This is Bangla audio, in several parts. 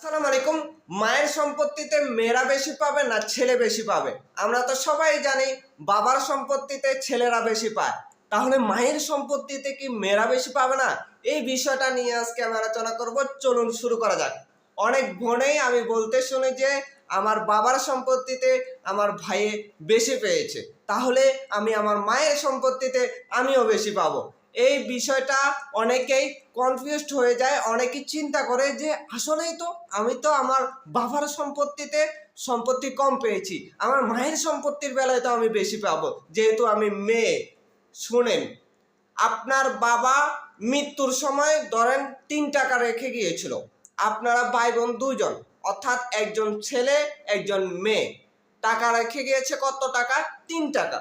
আসসালামু আলাইকুম। মায়ের সম্পত্তিতে মেয়েরা বেশি পাবে না ছেলে বেশি পাবে? আমরা তো সবাই জানি বাবার সম্পত্তিতে ছেলেরা বেশি পায়। তাহলে মায়ের সম্পত্তিতে কি মেয়েরা বেশি পাবে না? এই বিষয়টা নিয়ে আজকে আমি আলোচনা করব। চলুন শুরু করা যাক। অনেক বোনেই আমি বলতে শুনি যে আমার বাবার সম্পত্তিতে আমার ভাইয়ে বেশি পেয়েছে। তাহলে আমি আমার মায়ের সম্পত্তিতে আমিও বেশি পাবো। এই বিষয়টা অনেকেই কনফিউজড হয়ে যায়, অনেকেই চিন্তা করে যে আসলেই তো আমি তো আমার বাবার সম্পত্তিতে সম্পত্তি কম পেয়েছি, আমার মায়ের সম্পত্তির বেলায় তো আমি বেশি পাবো, যেহেতু আমি মেয়ে। শুনেন, আপনার বাবা মৃত্যুর সময় ধরেন তিন টাকা রেখে গিয়েছিল, আপনারা ভাই বোন দুজন অর্থাৎ একজন ছেলে, একজন মেয়ে। টাকা রেখে গিয়েছে কত টাকা? তিন টাকা।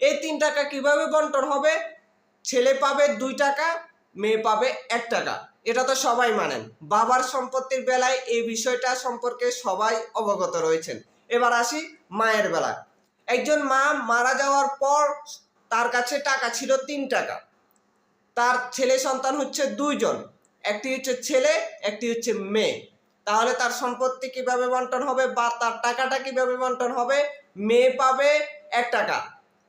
এই তিন টাকা কীভাবে বন্টন হবে? ছেলে পাবে দুই টাকা, মেয়ে পাবে এক টাকা। এটা তো সবাই মানেন। বাবার সম্পত্তির বেলায় এই বিষয়টা সম্পর্কে সবাই অবগত রয়েছেন। এবার আসি মায়ের বেলায়। একজন মা মারা যাওয়ার পর তার কাছে টাকা ছিল তিন টাকা। তার ছেলে সন্তান হচ্ছে দুইজন। একটি হচ্ছে ছেলে, একটি হচ্ছে মেয়ে। তাহলে তার সম্পত্তি কীভাবে বন্টন হবে বা তার টাকাটা কীভাবে বন্টন হবে? মেয়ে পাবে এক টাকা,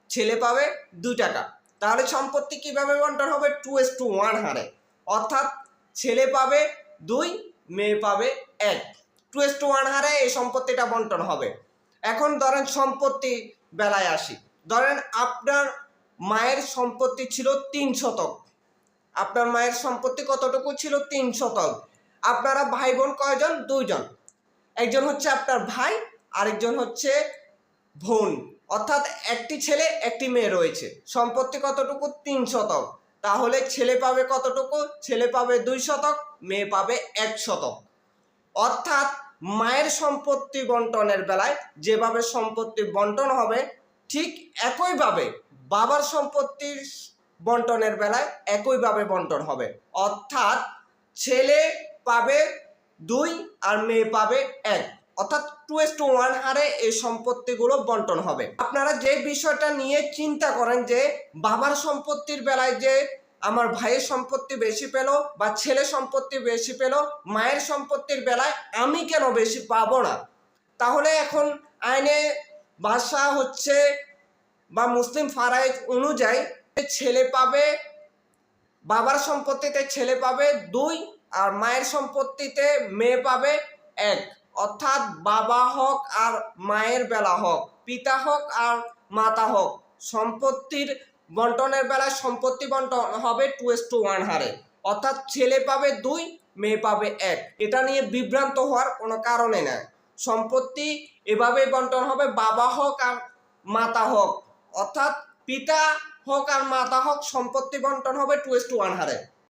ছেলে পাবে দুই টাকা। তাহলে সম্পত্তি কীভাবে বন্টন হবে? টু এস টু ওয়ান হারে। অর্থাৎ ছেলে পাবে দুই, মেয়ে পাবে এক। টু এস টু ওয়ান হারে এই সম্পত্তিটা বন্টন হবে। এখন ধরেন সম্পত্তি বেলায় আসি। ধরেন আপনার মায়ের সম্পত্তি ছিল তিন শতক। আপনার মায়ের সম্পত্তি কতটুকু ছিল? তিন শতক। আপনারা ভাই বোন কয়জন? দুইজন। একজন হচ্ছে আপনার ভাই, আরেকজন হচ্ছে বোন অর্থাৎ একটি ছেলে, একটি মেয়ে রয়েছে। সম্পত্তি কতটুকু? তিন শতক। তাহলে ছেলে পাবে কতটুকু? ছেলে পাবে দুই শতক, মেয়ে পাবে এক শতক। অর্থাৎ মায়ের সম্পত্তি বন্টনের বেলায় যেভাবে সম্পত্তি বন্টন হবে, ঠিক একইভাবে বাবার সম্পত্তির বন্টনের বেলায় একইভাবে বন্টন হবে। অর্থাৎ ছেলে পাবে দুই আর মেয়ে পাবে এক। অর্থাৎ টু এস টু ওয়ান হারে এই সম্পত্তিগুলো বন্টন হবে। আপনারা যে বিষয়টা নিয়ে চিন্তা করেন যে, বাবার সম্পত্তির বেলায় যে আমার ভাইয়ের সম্পত্তি বেশি পেল বা ছেলে সম্পত্তি বেশি পেল, মায়ের সম্পত্তির বেলায় আমি কেন বেশি পাবো না? তাহলে এখন আইনে ভাষা হচ্ছে বা মুসলিম ফারাইজ অনুযায়ী ছেলে পাবে, বাবার সম্পত্তিতে ছেলে পাবে দুই আর মায়ের সম্পত্তিতে মেয়ে পাবে এক। অর্থাৎ বাবা হোক আর মায়ের বেলা হোক, পিতা হোক আর মাতা হোক। সম্পত্তির বন্টনের বেলায় সম্পত্তি বন্টন হবে টু এস টু ওয়ান হারে। অর্থাৎ ছেলে পাবে দুই, মেয়ে পাবে এক। এটা নিয়ে বিভ্রান্ত হওয়ার কোনো কারণে না সম্পত্তি এভাবে বন্টন হবে, বাবা হোক আর মাতা হোক। অর্থাৎ পিতা হোক আর মাতা হোক সম্পত্তি বন্টন হবে টু এস টু ওয়ান হারে।